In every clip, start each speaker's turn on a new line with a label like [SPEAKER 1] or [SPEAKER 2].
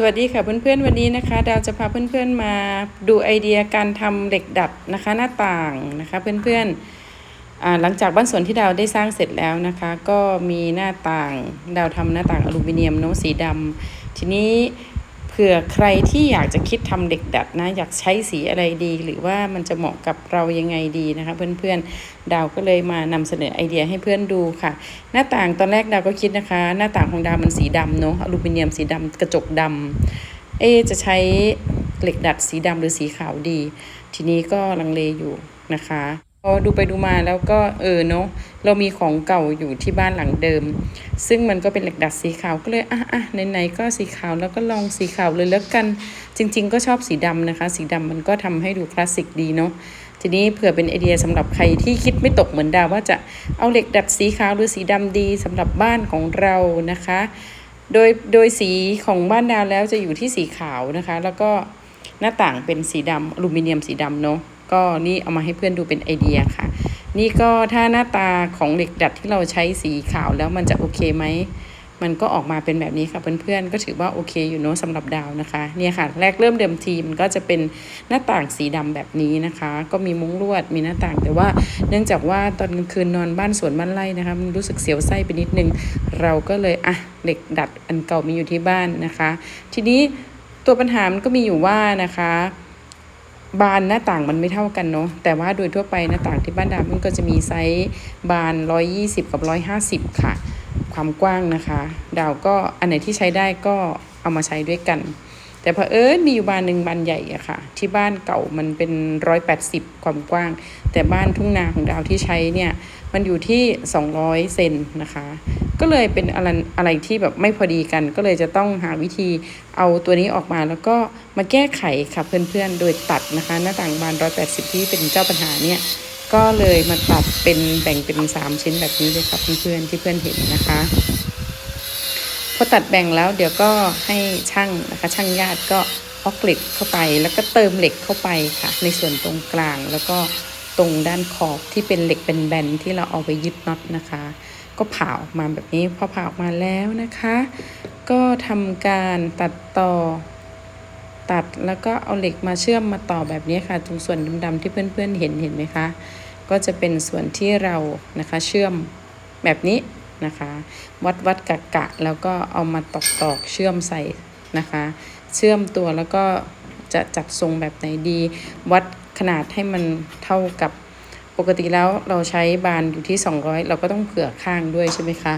[SPEAKER 1] สวัสดีค่ะเพื่อนๆวันนี้นะคะ ดาวจะพาเพื่อนๆมาดูไอเดียการทำเหล็กดัดนะคะหน้าต่างนะคะเพื่อนๆหลังจากบ้านสวนที่ดาวได้สร้างเสร็จแล้วนะคะ ก็มีหน้าต่างดาวทำหน้าต่างอลูมิเนียมเนาะสีดำทีนี้ ผื่อใครที่อยากจะคิดทำเหล็กดัดนะ อยากใช้สีอะไรดี หรือว่ามันจะเหมาะกับเรายังไงดีนะคะ เพื่อนๆดาวก็เลยมานำเสนอไอเดียให้เพื่อนดูค่ะ หน้าต่างตอนแรกดาวก็คิดนะคะ หน้าต่างของดาวมันสีดำเนาะอลูมิเนียมสีดำกระจกดำเอจะใช้เหล็กดัดสีดำหรือสีขาวดี ทีนี้ก็ลังเลอยู่นะคะ พอดูไปดูมาแล้วก็เออเนาะเรามีของเก่าอยู่ที่บ้านหลังเดิม ซึ่งมันก็เป็นเหล็กดัดสีขาวก็เลยอะอะไหนๆก็สีขาวแล้วก็ลองสีขาวเลยแล้วกัน จริง ๆ ก็ชอบสีดำนะคะ สีดำมันก็ทำให้ดูคลาสสิกดีเนาะทีนี้เผื่อเป็นไอเดียสำหรับใครที่คิดไม่ตกเหมือนดาวว่าจะเอาเหล็กดัดสีขาวหรือสีดำดีสำหรับบ้านของเรานะคะ โดยโดยสีของบ้านดาวแล้วจะอยู่ที่สีขาวนะคะ แล้วก็หน้าต่างเป็นสีดำอลูมิเนียมสีดำเนาะ ก็นี่เอามาให้เพื่อนดูเป็นไอเดียค่ะ นี่ก็ถ้าหน้าตาของเหล็กดัดที่เราใช้สีขาวแล้วมันจะโอเคไหมมันก็ออกมาเป็นแบบนี้ค่ะเพื่อนๆ ก็ถือว่าโอเคอยู่เนาะสำหรับดาวนะคะเนี่ยค่ะแรกเริ่มเดิมทีมันก็จะเป็นหน้าต่างสีดำแบบนี้นะคะ ก็มีมุ้งลวดมีหน้าต่าง แต่ว่าเนื่องจากว่าตอนกลางคืนนอนบ้านสวนบ้านไร่นะคะมันรู้สึกเสียวไส้ไปนิดนึง เราก็เลยอะเหล็กดัดอันเก่ามีอยู่ที่บ้านนะคะ ทีนี้ตัวปัญหามันก็มีอยู่ว่านะคะ บานหน้าต่างมันไม่เท่ากันเนาะแต่ว่าโดยทั่วไปหน้าต่างที่บ้านดาวมันก็จะมีไซส์บาน 120 กับ 150 ค่ะ ความกว้างนะคะ ดาวก็อันไหนที่ใช้ได้ก็เอามาใช้ด้วยกัน แต่พอเผอิญมีอยู่บานหนึ่งบานใหญ่อะค่ะ ที่บ้านเก่ามันเป็น 180 ความกว้าง แต่บ้านทุ่งนาของดาวที่ใช้เนี่ยมันอยู่ที่ 200 เซนนะคะ ก็เลยเป็นอะไรอะไรที่แบบไม่พอดีกัน ก็เลยจะต้องหาวิธีเอาตัวนี้ออกมาแล้วก็มาแก้ไขค่ะเพื่อนๆ โดยตัดนะคะ หน้าต่างบาน 180 ที่เป็นเจ้าปัญหาเนี่ยก็เลยมาตัดเป็นแบ่งเป็น 3 ชิ้นแบบนี้เลยครับเพื่อนๆที่เพื่อนเห็นนะคะพอตัดแบ่งแล้วเดี๋ยวก็ให้ช่างนะคะช่างญาติก็ออกเหล็กเข้าไป แล้วก็เติมเหล็กเข้าไปค่ะ ในส่วนตรงกลางแล้วก็ตรงด้านขอบที่เป็นเหล็กเป็นแบนที่เราเอาไปยึดน็อตนะคะ ก็ผ่าออกมาแบบนี้พอผ่าออกมาแล้วนะคะ ก็ทำการตัดต่อตัดแล้วก็เอาเหล็กมาเชื่อมมาต่อแบบนี้ค่ะ ตรงส่วนดำๆที่เพื่อนๆเห็นเห็นไหมคะ ก็จะเป็นส่วนที่เรานะคะเชื่อมแบบนี้นะคะ วัดวัดกะกะแล้วก็เอามาตอกตอกเชื่อมใส่นะคะ เชื่อมตัวแล้วก็จะจัดทรงแบบไหนดี วัดขนาดให้มันเท่ากับ ปกติแล้วเราใช้บานอยู่ที่ 200 เราก็ต้องเผื่อข้างด้วยใช่ไหมคะ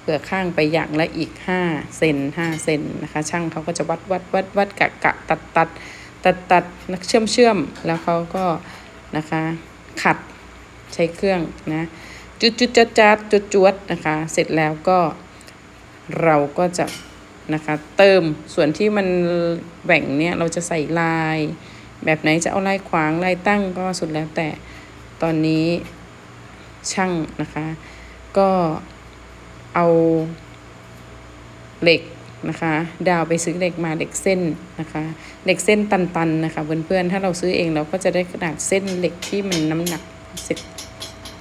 [SPEAKER 1] เผื่อข้างไปอย่างละอีก 5 เซน5เซนนะคะ ช่างเขาก็จะวัดวัดวัดวัดกะกะตัดตัดตัดตัดเชื่อมเชื่อมแล้วเขาก็นะคะขัดใช้เครื่องนะจุดจุดจัดจัดจุดจวดนะคะ เสร็จแล้วก็เราก็จะนะคะเติมส่วนที่มันแหว่งเนี่ยเราจะใส่ลาย แบบไหนจะเอาลายขวางลายตั้งก็สุดแล้วแต่ ตอนนี้ช่างนะคะ ก็เอาเหล็กนะคะ ดาวไปซื้อเหล็กมาเหล็กเส้นนะคะเหล็กเส้นตันๆนะคะเพื่อนๆถ้าเราซื้อเองเราก็จะได้ขนาดเส้นเหล็กที่มันน้ำหนักเสร็จ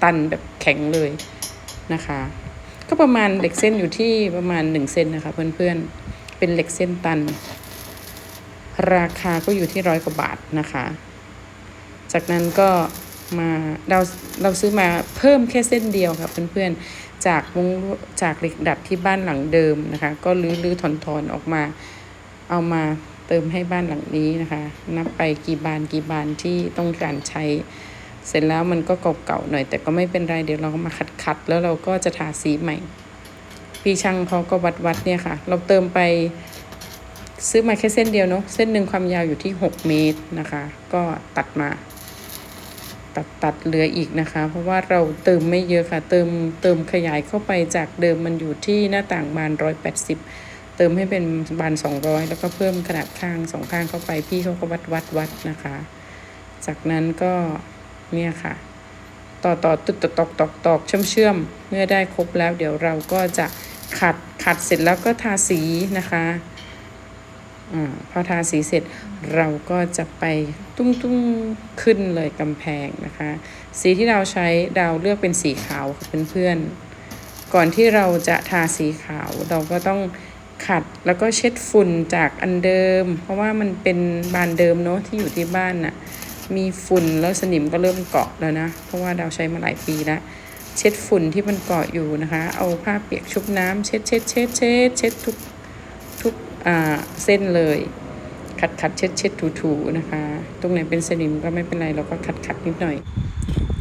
[SPEAKER 1] ตันแบบแข็งเลยนะคะ ก็ประมาณเหล็กเส้นอยู่ที่ประมาณ1เซนนะคะ เพื่อนๆเป็นเหล็กเส้นตัน ราคาก็อยู่ที่ร้อยกว่าบาทนะคะ จากนั้นก็ มาเราเราซื้อมาเพิ่มแค่เส้นเดียวค่ะเพื่อนๆจากวงจากเหล็กดัดที่บ้านหลังเดิมนะคะ ก็ลื้อลื้อถอนถอนออกมา เอามาเติมให้บ้านหลังนี้นะคะ นับไปกี่บานกี่บานที่ต้องการใช้ เสร็จแล้วมันก็เก่าๆหน่อย แต่ก็ไม่เป็นไรเดี๋ยวเราก็มาขัดๆแล้วเราก็จะทาสีใหม่ พี่ช่างเขาก็วัดวัดๆเนี่ยค่ะ เราเติมไปซื้อมาแค่เส้นเดียวเนาะเส้นหนึ่งความยาวอยู่ที่ 6 เมตรนะคะ ก็ตัดมา ตัดตัดเหลืออีกนะคะ เพราะว่าเราเติมไม่เยอะค่ะ เติมเติมขยายเข้าไปจากเดิมมันอยู่ที่หน้าต่างบาน 180 เติมให้เป็นบาน 200 แล้วก็เพิ่มขนาดข้างสองข้างเข้าไปพี่เขาก็วัดวัดวัดนะคะ จากนั้นก็เนี่ยค่ะ ต่อต่อตุดตอกตอกตอกตอกเชื่อมเชื่อมเมื่อได้ครบแล้ว เดี๋ยวเราก็จะขัดขัดเสร็จแล้วก็ทาสีนะคะ อพอทาสีเสร็จเราก็จะไปตุ้งตุ้งขึ้นเลยกำแพงนะคะ สีที่เราใช้ดาวเลือกเป็นสีขาวค่ะเพื่อนๆก่อนที่เราจะทาสีขาวเราก็ต้องขัดแล้วก็เช็ดฝุ่นจากอันเดิม เพราะว่ามันเป็นบานเดิมเนาะที่อยู่ที่บ้านน่ะมีฝุ่นแล้วสนิมก็เริ่มเกาะแล้วนะ เพราะว่าดาวใช้มาหลายปีแล้วเช็ดฝุ่นที่มันเกาะอยู่นะคะ เอาผ้าเปียกชุบน้ำเช็ดเช็ดเช็ดเช็ดเช็ดทุก เส้นเลย ขัดขัดเช็ดเช็ดถูถูนะคะ ตรงไหนเป็นสนิมก็ไม่เป็นไรเราก็ขัดขัดนิดหน่อย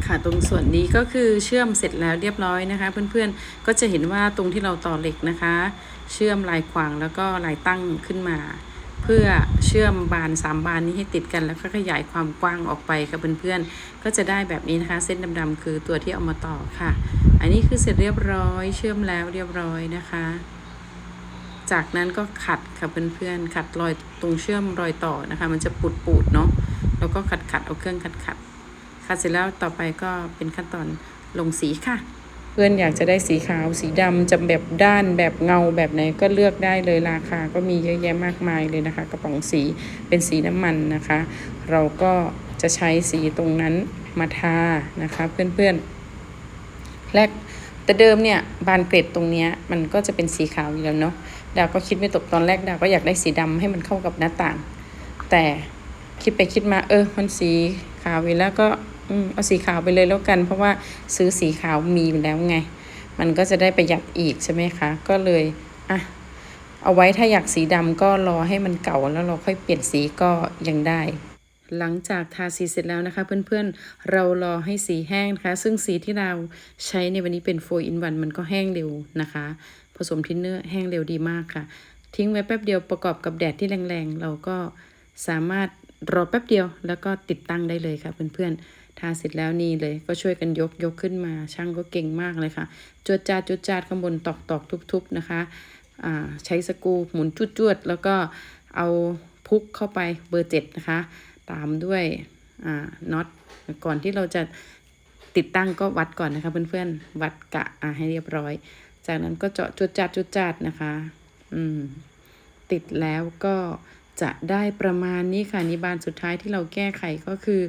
[SPEAKER 1] ค่ะตรงส่วนนี้ก็คือเชื่อมเสร็จแล้วเรียบร้อยนะคะ เพื่อนๆก็จะเห็นว่าตรงที่เราต่อเหล็กนะคะ เชื่อมลายขวางแล้วก็ลายตั้งขึ้นมาเพื่อเชื่อมบานสามบานนี้ให้ติดกันแล้วก็ขยายความกว้างออกไปค่ะเพื่อนๆ ก็จะได้แบบนี้นะคะ เส้นดำๆคือตัวที่เอามาต่อค่ะ อันนี้คือเสร็จเรียบร้อย เชื่อมแล้วเรียบร้อยนะคะ จากนั้นก็ขัดค่ะเพื่อนๆ ขัดรอยตรงเชื่อมรอยต่อนะคะ มันจะปูดๆเนาะ แล้วก็ขัดขัดเอาเครื่องขัดขัดขัดเสร็จแล้วต่อไปก็เป็นขั้นตอนลงสีค่ะ เพื่อนอยากจะได้สีขาวสีดำจะแบบด้านแบบเงาแบบไหนก็เลือกได้เลยราคา ก็มีเยอะแยะมากมายเลยนะคะ กระป๋องสีเป็นสีน้ำมันนะคะ เราก็จะใช้สีตรงนั้นมาทานะคะ เพื่อนๆ แรก แต่เดิมเนี่ยบานเกร็ดตรงเนี้ยมันก็จะเป็นสีขาวอยู่แล้วเนาะดาวก็คิดไม่ตกตอนแรกดาวก็อยากได้สีดำให้มันเข้ากับหน้าต่าง แต่คิดไปคิดมาเออมันสีขาวอยู่แล้วก็อืมเอาสีขาวไปเลยแล้วกัน เพราะว่าซื้อสีขาวมีอยู่แล้วไง มันก็จะได้ประหยัดอีกใช่ไหมคะ ก็เลยอะเอาไว้ถ้าอยากสีดำก็รอให้มันเก่าแล้วเราค่อยเปลี่ยนสีก็ยังได้ หลังจากทาสีเสร็จแล้วนะคะ เพื่อนๆ เรารอให้สีแห้งนะคะ ซึ่งสีที่เราใช้ในวันนี้เป็น4 in 1มันก็แห้งเร็วนะคะ ผสมทินเนอร์แห้งเร็วดีมากค่ะ ทิ้งไว้แป๊บเดียวประกอบกับแดดที่แรงๆ เราก็สามารถรอแป๊บเดียวแล้วก็ติดตั้งได้เลยค่ะเพื่อนๆ ทาเสร็จแล้วนี่เลยก็ช่วยกันยกยกขึ้นมาช่างก็เก่งมากเลยค่ะจวดจาดจวดจาดข้างบนตอกตอกทุบๆนะคะอ่าใช้สกูหมุนจุดจวดๆแล้วก็เอาพุกเข้าไปเบอร์เจ็ดนะคะ ตามด้วยอ่าน็อตก่อนที่เราจะติดตั้งก็วัดก่อนนะคะเพื่อนๆวัดกะอ่าให้เรียบร้อย จากนั้นก็เจาะจุดจัดจุดจัดนะคะ อืมติดแล้วก็จะได้ประมาณนี้ค่ะนี่บานสุดท้ายที่เราแก้ไขก็คือ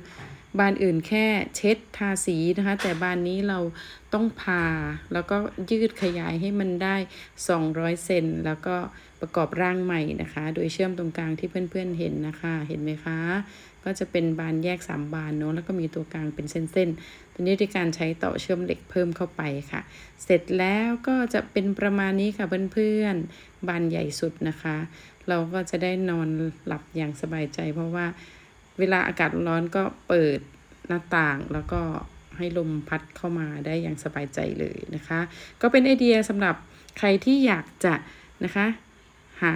[SPEAKER 1] บานอื่นแค่เช็ดทาสีนะคะ แต่บานนี้เราต้องพาแล้วก็ยืดขยายให้มันได้ 200 เซนแล้วก็ประกอบร่างใหม่นะคะ โดยเชื่อมตรงกลางที่เพื่อนๆเห็นนะคะ เห็นไหมคะ ก็จะเป็นบานแยก 3 บานเนาะแล้วก็มีตัวกลางเป็นเส้นๆตัวนี้ด้วยการใช้ต่อเชื่อมเหล็กเพิ่มเข้าไปค่ะ เสร็จแล้วก็จะเป็นประมาณนี้ค่ะเพื่อนๆบานใหญ่สุดนะคะ เราก็จะได้นอนหลับอย่างสบายใจเพราะว่า เวลาอากาศร้อนก็เปิดหน้าต่างแล้วก็ให้ลมพัดเข้ามาได้อย่างสบายใจเลยนะคะ ก็เป็นไอเดียสำหรับใครที่อยากจะนะคะ หา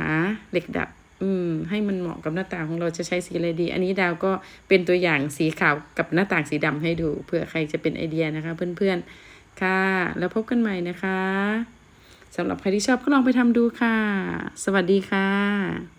[SPEAKER 1] เหล็กดัดอืมให้มันเหมาะกับหน้าต่างของเราจะใช้สีอะไรดี อันนี้ดาวก็เป็นตัวอย่างสีขาวกับหน้าต่างสีดำให้ดูเผื่อใครจะเป็นไอเดียนะคะ เพื่อนๆค่ะ แล้วพบกันใหม่นะคะสำหรับใครที่ชอบก็ลองไปทำดูค่ะ สวัสดีค่ะ